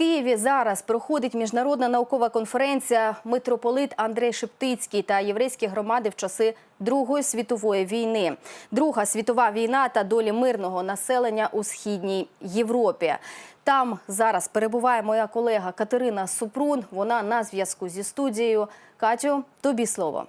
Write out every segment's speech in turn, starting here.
Києві зараз проходить міжнародна наукова конференція Митрополит Андрей Шептицький та єврейські громади в часи Другої світової війни. Друга світова війна та долі мирного населення у східній Європі. Там зараз перебуває моя колега Катерина Супрун. Вона на зв'язку зі студією. Катю, тобі слово.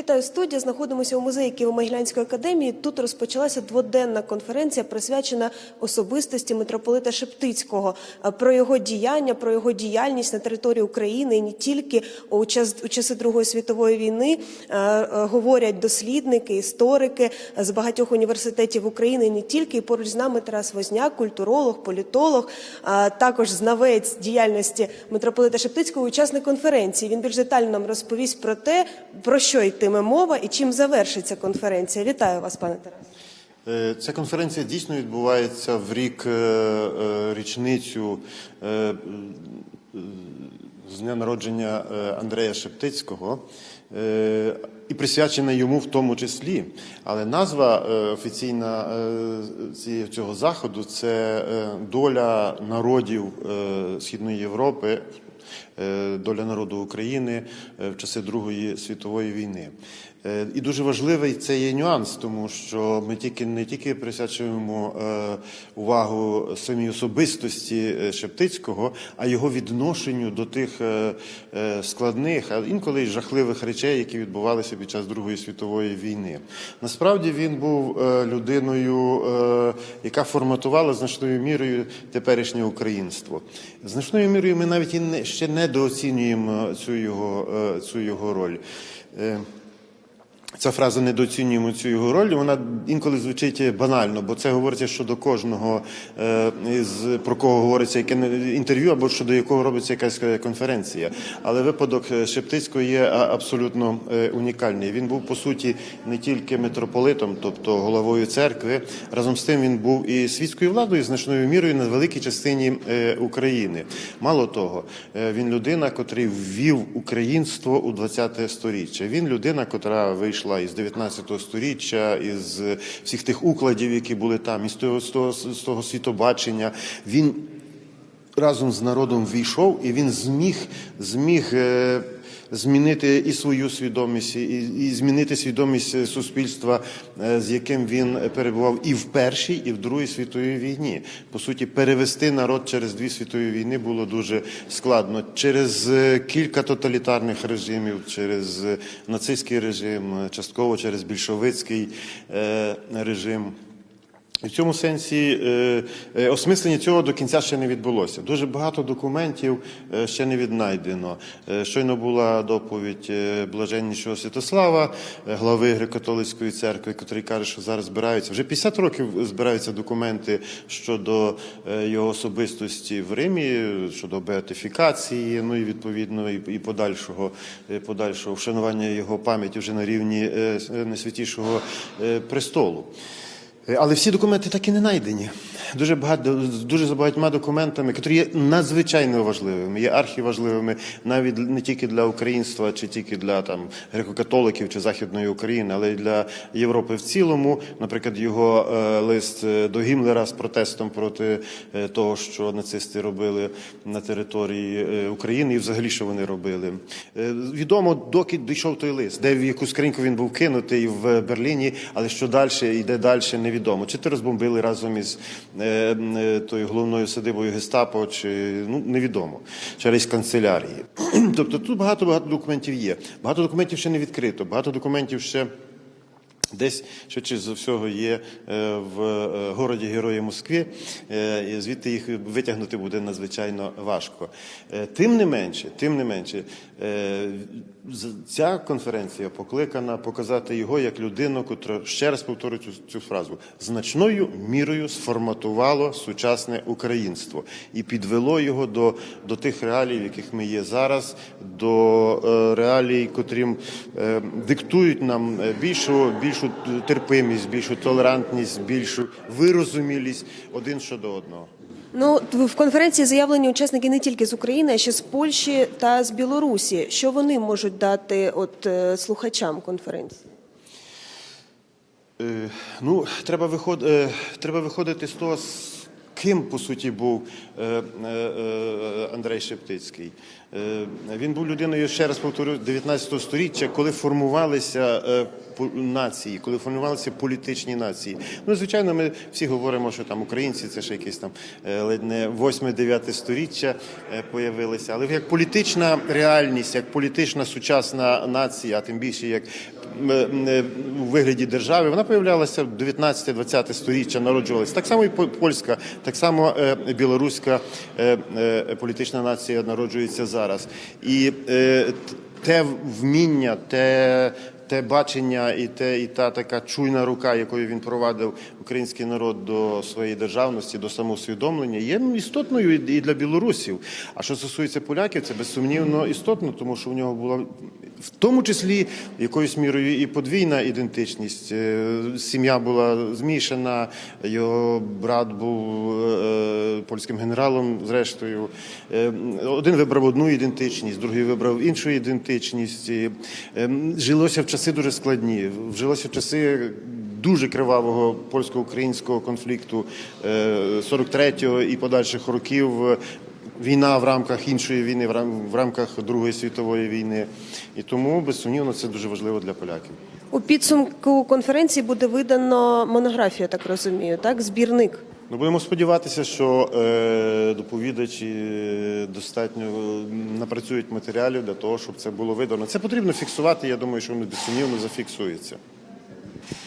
Вітаю студія. Знаходимося у музеї Києво-Могилянської академії. Тут розпочалася дводенна конференція, присвячена особистості митрополита Шептицького, про його діяння, про його діяльність на території України і не тільки у час у часи Другої світової війни е, е, говорять дослідники, історики з багатьох університетів України, і не тільки і поруч з нами Тарас Возняк, культуролог, політолог, а також знавець діяльності митрополита Шептицького, учасник конференції. Він більш детально нам розповість про те, про що йтиме мова і чим завершиться конференція. Вітаю вас, пане Тарас. Е, Ця конференція дійсно відбувається в рік е, е, річницю з дня народження Андрея Шептицького і присвячена йому в тому числі. Але назва офіційна цього заходу це доля народів Східної Європи. Е, Доля народу України е, в часи Другої світової війни. Е, І дуже важливий це є нюанс, тому що ми тільки не тільки присвячуємо увагу самій особистості Шептицького, а його відношенню до тих складних, а інколи й жахливих речей, які відбувалися під час Другої світової війни. Насправді він був людиною, яка форматувала значною мірою теперішнє українство. Значною мірою ми навіть і не- ще недооцінюємо цю його, е, цю його роль. Ця фраза недооцінюємо цю його роль. Вона інколи звучить банально, бо це говориться щодо кожного е, про кого говориться яке інтерв'ю, або щодо якого робиться якась е, конференція. Але випадок е, Шептицького є абсолютно унікальний. Він був по суті не тільки митрополитом, тобто головою церкви. Разом з тим він був і світською владою значною мірою на великій частині України. Мало того, він людина, котрий ввів українство у 20-те сторіччя. Він людина, котра вийшла із 19-го сторіччя, із всіх тих укладів, які були там, із того, з того, з того світобачення. Він разом з народом війшов, і він зміг, зміг е, змінити і свою свідомість, і, і змінити свідомість суспільства, е, з яким він перебував і в першій, і в другій світовій війні. По суті, перевести народ через дві світові війни було дуже складно. Через е, кілька тоталітарних режимів, через е, нацистський режим, частково через більшовицький режим. І в цьому сенсі е, е, осмислення цього до кінця ще не відбулося. Дуже багато документів е, ще не віднайдено. Щойно була доповідь блаженнішого Святослава, глави Греко-католицької церкви, який каже, що зараз збираються вже 50 років збираються документи щодо його особистості в Римі, щодо беатифікації, ну і відповідно і, подальшого, подальшого вшанування його пам'яті вже на рівні найсвятішого престолу. Але всі документи так і не знайдені. Дуже багато дуже за багатьма документами, які є надзвичайно важливими, є архіважливими навіть не тільки для українства, чи тільки для там греко-католиків чи західної України, але й для Європи в цілому. Наприклад, його е, лист е, до Гімлера з протестом проти е, того, що нацисти робили на території е, України, і взагалі що вони робили. Е, відомо, доки дійшов той лист, де в яку скриньку він був кинутий в Берліні, але що далі йде далі, невідомо. Чи то розбомбили разом із тою головною садибою гестапо, чи ну невідомо через канцелярії. тобто тут багато багато документів є. Багато документів ще не відкрито, багато документів ще. Десь швидше за всього є е, в е, городі Герої Москви, е, і звідти їх витягнути буде надзвичайно важко. Тим не менше, тим не менше, ця конференція покликана показати його як людину, котра ще раз повторю цю, цю фразу, значною мірою сформатувало сучасне українство і підвело його до, до тих реалій, в яких ми є зараз, до реалій, котрім е, диктують нам е, більшу, більшу терпимість, більшу толерантність, більшу вирозумілість один щодо одного. Ну в конференції заявлені учасники не тільки з України, а ще з Польщі та з Білорусі. Що вони можуть дати от е, слухачам конференції? Е, Ну, треба, виход, е, треба виходити з того, ким по суті був е, е, е, Андрей Шептицький. Він був людиною, ще раз повторю, 19 століття, коли формувалися нації, коли формувалися політичні нації. Ну, звичайно, ми всі говоримо, що там українці це ще якесь там ледь не 8-9 сторіччя е, появилися. Але як політична реальність, як політична сучасна нація, а тим більше як у вигляді держави, вона появлялася в 19-20 сторіччя, народжувалася. Так само і польська, так само е, білоруська е, е, політична нація народжується зараз. І те вміння, те. Те бачення і те, і та така чуйна рука, якою він провадив український народ до своєї державності, до самоусвідомлення, є істотною і і для білорусів. А що стосується поляків, це безсумнівно істотно, тому що в нього була в тому числі якоюсь мірою і подвійна ідентичність. Е, Сім'я була змішана, його брат був е, польським генералом, зрештою. Е, Один вибрав одну ідентичність, другий вибрав іншу ідентичність. Е, Жилося в часи дуже складні, вжилося в часи дуже кривавого польсько-українського конфлікту е, 43-го і подальших років. Війна в рамках іншої війни, в рам- в рамках Другої світової війни. І тому, безсумнівно, це дуже важливо для поляків. У підсумку конференції буде видано монографію, я так розумію, так? Збірник. Ну, будемо сподіватися, що е, доповідачі е, достатньо напрацюють матеріалів для того, щоб це було видано. Це потрібно фіксувати. Я думаю, що воно безсумнівно зафіксується.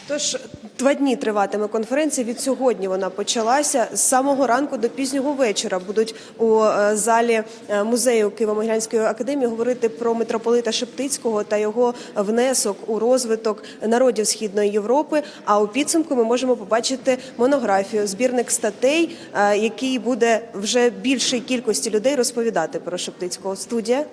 Тож два дні триватиме конференція. Від сьогодні вона почалася з самого ранку до пізнього вечора. Будуть у е, залі е, музею Києво-Могилянської академії говорити про митрополита Шептицького та його внесок у розвиток народів Східної Європи. А у підсумку ми можемо побачити монографію, збірник статей, е, який буде вже більшій кількості людей розповідати про Шептицького. Студія.